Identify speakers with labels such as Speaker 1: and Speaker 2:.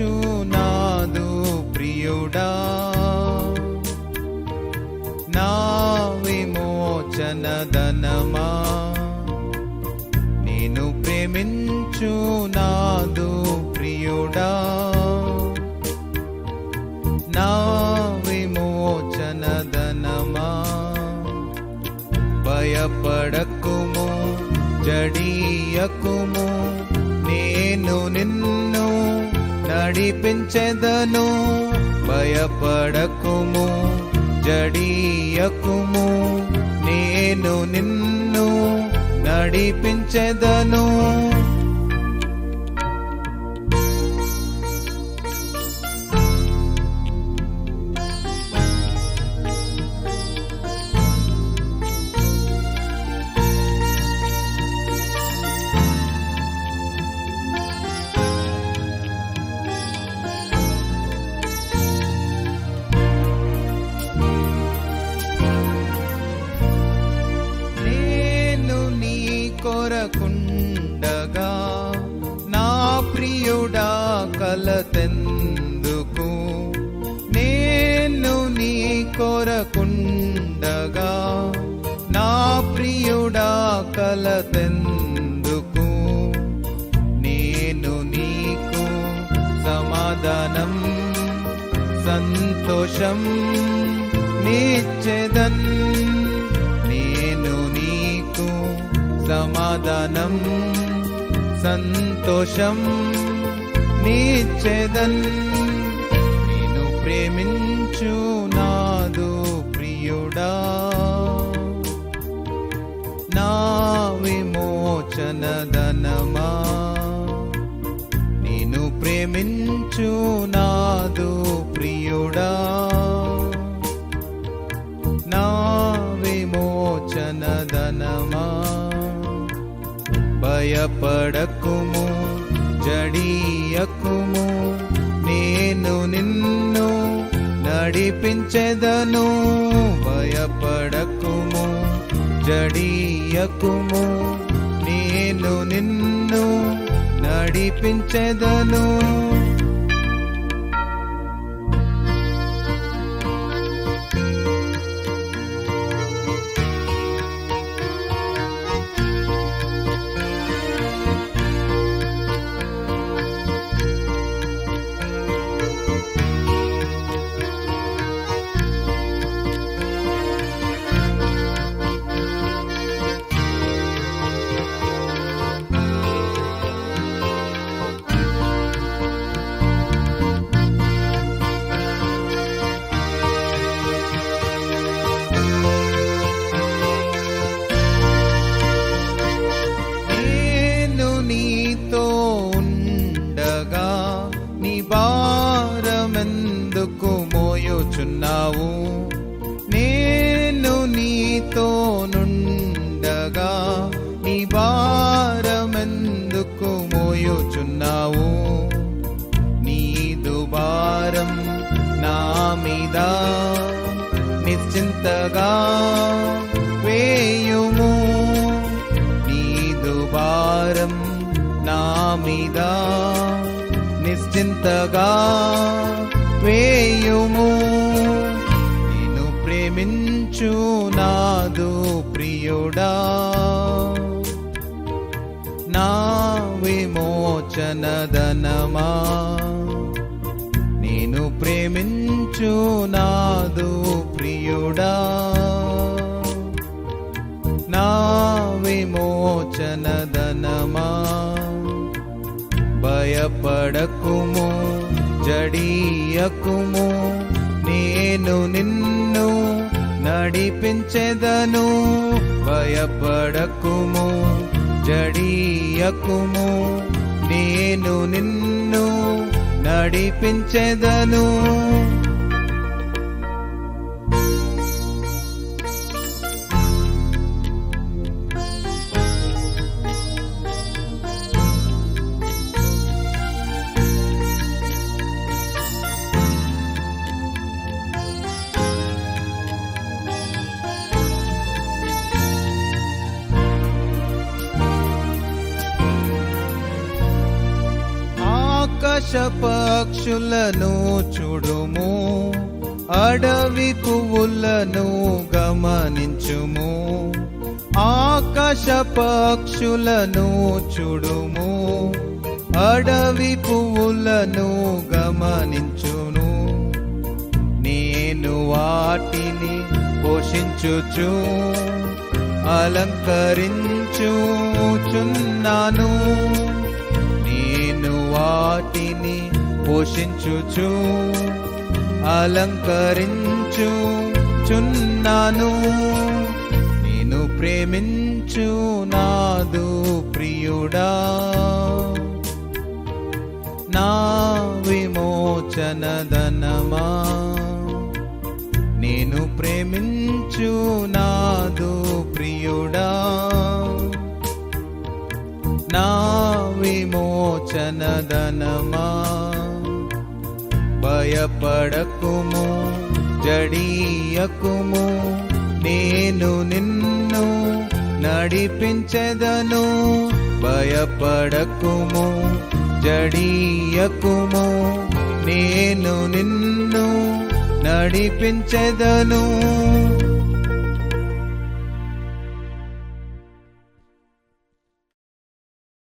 Speaker 1: నాదు ప్రియుడా. నా విమోచన ధనమా నేను ప్రేమించు నాదు ప్రియుడా. నా విమోచన ధనమా భయపడకుము జడియకుము నేను నిన్ను నడిపించెదను భయపడకుము జడియకుము. నేను నిన్ను నడిపించెదను. కోరకుండగా నా ప్రియుడా కలతెందుకు? నేను నీకు సమాధానం సంతోషం నిచ్చేదన్. నేను నీకు సమాధానం సంతోషం నిచ్చేదన్. నేను ప్రేమించు ప్రియుడా నా విమోచన ధనమా నేను ప్రేమించు నాదు ప్రియుడా నా విమోచన ధనమా భయపడకుము జడియకుము నేను నిన్ను నడిపించెదను భయపడకుము జడియకుము. నేను నిన్ను నడిపించెదను. ఎందుకు మోయుచున్నావు? నీదు భారం నా మీద నిశ్చింతగా వేయుము. నీదు భారం నా మీద నిశ్చింతగా వేయుము. నేను ప్రేమించు నాదు ప్రియుడా. విమోచనదనమా నేను ప్రేమించు నాదు ప్రియుడా. నా విమోచనదనమా భయపడకుము జడియకుము నేను నిన్ను నడిపించెదను. భయపడకుము జడియకుము నేను నిన్ను నడిపించెదను. ఆకాశ పక్షులను చూడుము. అడవి పువ్వులను గమనించుము. ఆకాశ పక్షులను చూడుము. అడవి పువ్వులను గమనించును. నేను వాటిని పోషించుచు అలంకరించుచున్నాను. వాటిని పోషించుచు అలంకరించుచున్నాను నేను ప్రేమించు నాదు ప్రియుడా. నా విమోచనదనమా నేను ప్రేమించు నాదు ప్రియుడా. నా వచనదనమా భయపడకుము జడీయకుము నేను నిన్ను నడిపించెదను. భయపడకుము జడీయకుము నేను నిన్ను నడిపించెదను.